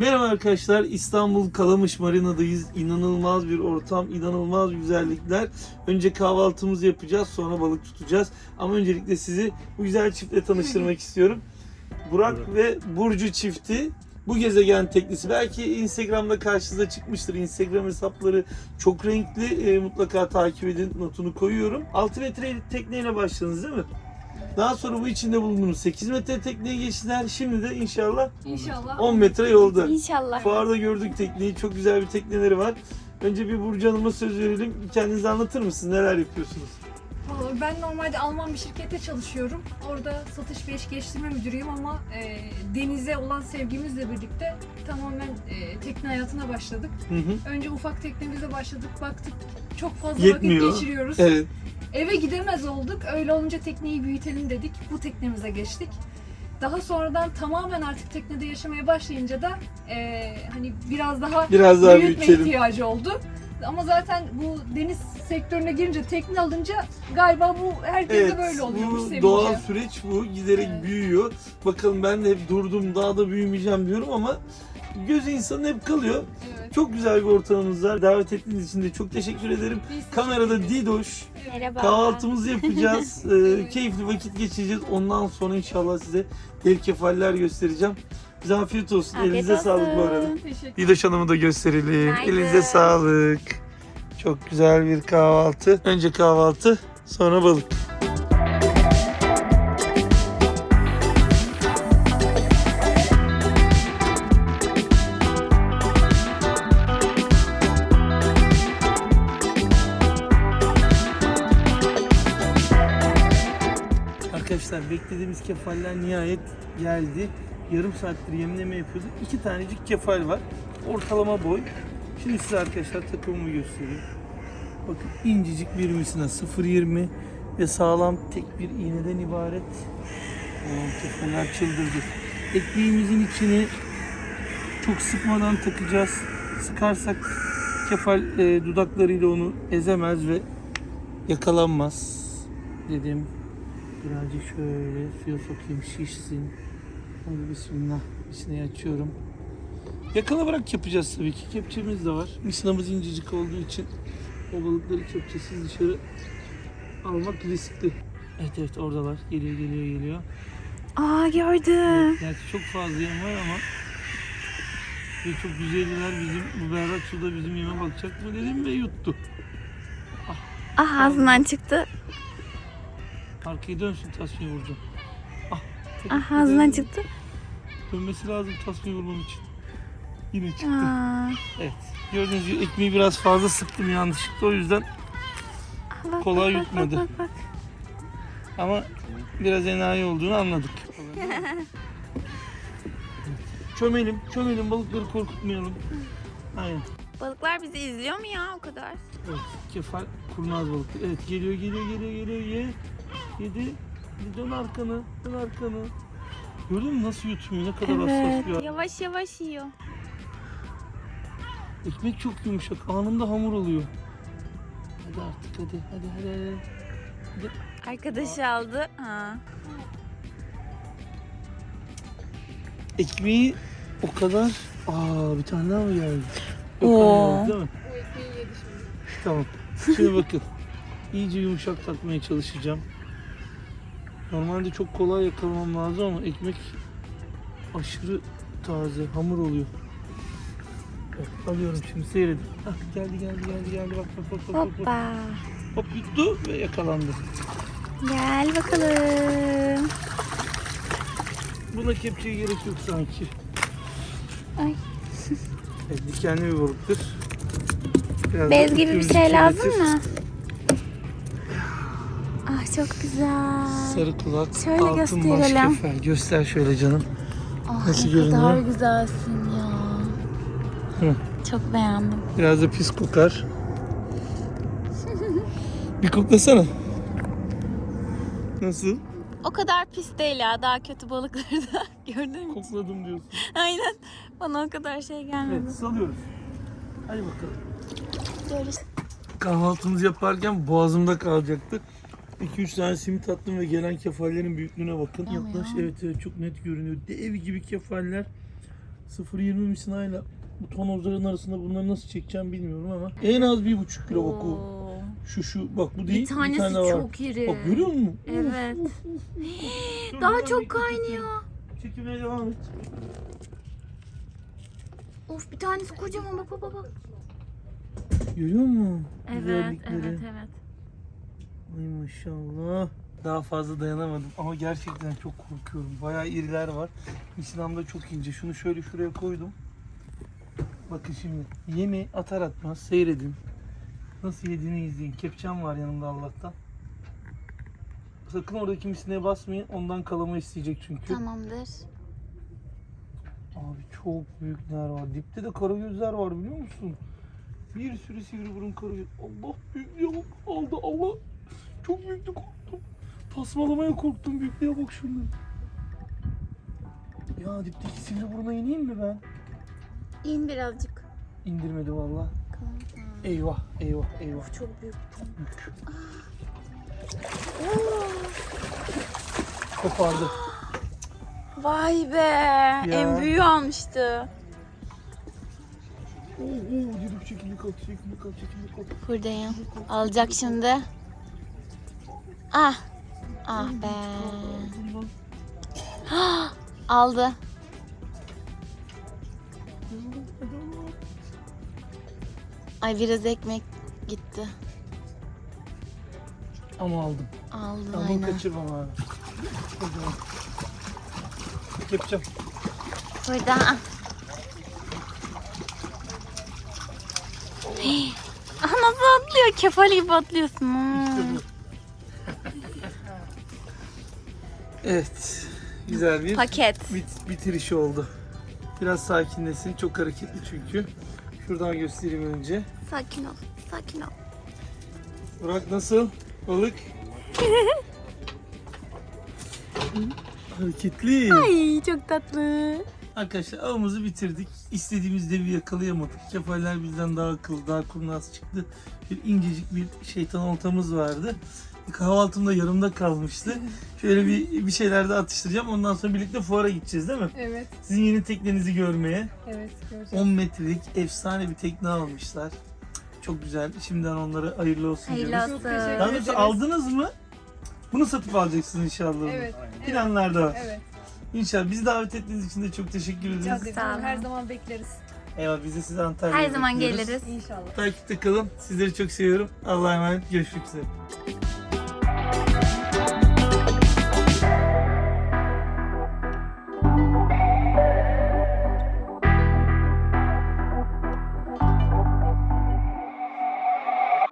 Merhaba arkadaşlar. İstanbul Kalamış Marina'dayız. İnanılmaz bir ortam, inanılmaz güzellikler. Önce kahvaltımızı yapacağız, sonra balık tutacağız. Ama öncelikle sizi bu güzel çiftle tanıştırmak istiyorum. Burak ve Burcu çifti. Bu gezegen teknesi. Belki Instagram'da karşınıza çıkmıştır. Instagram hesapları çok renkli. Ee, mutlaka takip edin. Notunu koyuyorum. 6 metrelik tekneyle başladınız değil mi? Daha sonra bu içinde bulunduğunuz 8 metre tekneye geçtiler. Şimdi de inşallah İnşallah. 10 metre yolda. İnşallah. Fuarda gördük tekneyi. Çok güzel bir tekneleri var. Önce bir Burcu Hanım'a söz verelim. Kendinizi anlatır mısınız? Neler yapıyorsunuz? Vallahi Ben normalde Alman bir şirkette çalışıyorum. Orada satış ve iş geliştirme müdürüyüm ama e, denize olan sevgimizle birlikte tamamen e, tekne hayatına başladık. Hı hı. Önce ufak teknemizle başladık, baktık çok fazla Yetmiyor. vakit geçiriyoruz. Evet. Eve gidemez olduk. Öyle olunca tekneyi büyütelim dedik. Bu teknemize geçtik. Daha sonradan tamamen artık teknede yaşamaya başlayınca da e, hani biraz daha Biraz daha büyütme büyütelim. ihtiyacı oldu. Ama zaten bu deniz sektörüne girince, tekne alınca galiba bu herkeste Evet, böyle oluyormuş bu doğal süreç bu. Giderek Evet. büyüyor. Bakalım ben de hep durdum, daha da büyümeyeceğim diyorum ama göz insanın hep kalıyor. Çok güzel bir ortamımız var. Davet ettiğiniz için de çok teşekkür ederim. Kamerada. Didoş. Merhaba. Kahvaltımızı yapacağız. Ee, keyifli vakit geçireceğiz. Ondan sonra inşallah size dev kefaller göstereceğim. Bize afiyet olsun. Afiyet Elinize sağlık bu arada. olsun. Didoş Hanım'ı da gösterelim. Günaydın. Elinize sağlık. Çok güzel bir kahvaltı. Önce kahvaltı, sonra balık. Arkadaşlar beklediğimiz kefaller nihayet geldi. Yarım saattir yemleme yapıyorduk. İki tanecik kefal var. Ortalama boy. Şimdi size arkadaşlar takımımı göstereyim. Bakın incecik bir misina 0.20 ve sağlam tek bir iğneden ibaret. Oo, kefaller çıldırdı. Ekmeğimizin içini çok sıkmadan takacağız. Sıkarsak kefal e, dudaklarıyla onu ezemez ve yakalanmaz dedim. Birazcık şöyle suya sokayım şişsin. Hadi bismillah. Misinayı açıyorum. Yakala bırak yapacağız tabii ki. Kepçemiz de var. Misinamız incecik olduğu için o balıkları kepçesiz dışarı almak riskli. Evet evet oradalar. Geliyor geliyor geliyor. Aa gördüm. Gerçi çok fazla yem var ama ve çok güzeldiler bizim bu berrak suda bizim yeme bakacak mı dedim ve yuttu. Ah ağzından çıktı. Arkayı dönsün tasfiye vuracağım. Ah, Ah ağzından çıktı. Dönmesi lazım tasfiye vurmam için. Yine çıktı. Aa, Evet. Gördüğünüz gibi ekmeği biraz fazla sıktım yanlışlıkla o yüzden bak, Kolay bak, yutmadı. Bak, bak, bak. ama biraz enayi olduğunu anladık. çömelim, çömelim balıkları korkutmayalım. Aynen. Balıklar bizi izliyor mu ya o kadar? Evet, kefal kurnaz balık. Evet geliyor geliyor geliyor geliyor ye. Yedi. Bir dön arkanı, dön arkanı. Gördün mü nasıl yutmuyor? Ne kadar hassas bir Evet. Yavaş yavaş yiyor. Ekmek çok yumuşak. Anında hamur oluyor. Hadi artık hadi hadi hadi. hadi. Arkadaşı aldı. Ha. Ekmeği o kadar... Aa bir tane daha mı geldi? Yok, Oo. anlamadım, değil mi? Bu ekmeği yedi şimdi. Tamam. Şimdi bakın. İyice yumuşak takmaya çalışacağım. Normalde çok kolay yakalamam lazım ama ekmek aşırı taze, hamur oluyor. Evet, alıyorum şimdi seyredin. Ah, geldi geldi geldi geldi bak bak bak bak bak. bak. Hoppa. Hop yuttu ve yakalandı. Gel bakalım. Buna kepçeye gerek yok sanki. Ay. Evet, dikenli bir balıktır. Biraz Bez gibi bir şey lazım mı? Çok güzel. Sarı kulak, Şöyle altın baş gösterelim. kefer. Göster şöyle canım. Ah Nasıl ne kadar görünüyor? güzelsin ya. Hı. Çok beğendim. Biraz da pis kokar. bir koklasana. Nasıl? O kadar pis değil ya. Daha kötü balıkları da gördüm. Kokladım diyorsun. Aynen. Bana o kadar şey gelmedi. Evet salıyoruz. Hadi bakalım. Görüş. Kahvaltımızı yaparken boğazımda kalacaktı. 2-3 tane simit attım ve gelen kefallerin büyüklüğüne bakın. Ama Yaklaş ya. evet evet çok net görünüyor. Dev gibi kefaller. 0.20 misinayla bu tonozların arasında bunları nasıl çekeceğim bilmiyorum ama en az bir buçuk kilo bak o. Oo. Şu şu bak bu değil Bir tanesi tane var. çok iri. Bak görüyor musun? Evet. Uf, uf, uf. Dur, Daha çok bir- kaynıyor. Çekimine devam et. Of bir tanesi kocaman bak bak bak. Görüyor musun? Evet, evet, evet. Ay maşallah. Daha fazla dayanamadım ama gerçekten çok korkuyorum. Bayağı iriler var. Misinam da çok ince. Şunu şöyle şuraya koydum. Bakın şimdi yemi atar atmaz seyredin. Nasıl yediğini izleyin. Kepçem var yanımda Allah'tan. Sakın oradaki misineye basmayın. Ondan kalama isteyecek çünkü. Tamamdır. Abi çok büyükler var. Dipte de karagözler var biliyor musun? Bir sürü sivri burun karagöz. Allah büyüklüğe bak. Aldı Allah. Çok büyüktü korktum. Tasmalamaya korktum büyüklüğe bak şunun. Ya dipteki sivri buruna ineyim mi ben? İn birazcık. İndirmedi valla. Eyvah eyvah eyvah. Of çok büyük. Çok büyük. Kopardı. Vay be. En büyüğü almıştı. Oo, oo dedik çekildi kalk çekildi kalk çekildi kalk. Buradayım. Alacak şimdi. Ah. Ah be. Aldı. Ay biraz ekmek gitti. Ama aldım. Aldı bunu aynen. kaçırmam abi. Yapacağım. Burada. Ah, nasıl atlıyor? Kefal gibi atlıyorsun. Hmm. Evet. Güzel bir Paket. bit bitiriş oldu. Biraz sakinlesin. Çok hareketli çünkü. Şuradan göstereyim önce. Sakin ol. Sakin ol. Burak nasıl? Balık. hareketli. Ay çok tatlı. Arkadaşlar avımızı bitirdik. İstediğimiz devi yakalayamadık. Kefaller bizden daha akıllı, daha kurnaz çıktı. Bir incecik bir şeytan oltamız vardı. Kahvaltımda yarımda kalmıştı. Şöyle bir bir şeyler de atıştıracağım. Ondan sonra birlikte fuara gideceğiz değil mi? Evet, Sizin yeni teknenizi görmeye. evet göreceğiz. 10 metrelik efsane bir tekne almışlar. Çok güzel. Şimdiden onlara hayırlı olsun Hayırlı diyoruz. Olsun. Daha doğrusu aldınız mı? Bunu satıp alacaksınız inşallah. Evet, Planlarda var. evet. İnşallah. Bizi davet ettiğiniz için de çok teşekkür ederiz. Ederim. Sağ olun. Her zaman bekleriz. Eyvallah biz de sizi Antalya'ya Her zaman bekliyoruz. geliriz. İnşallah. Takipte kalın. Sizleri çok seviyorum. Allah'a emanet. Görüşmek üzere.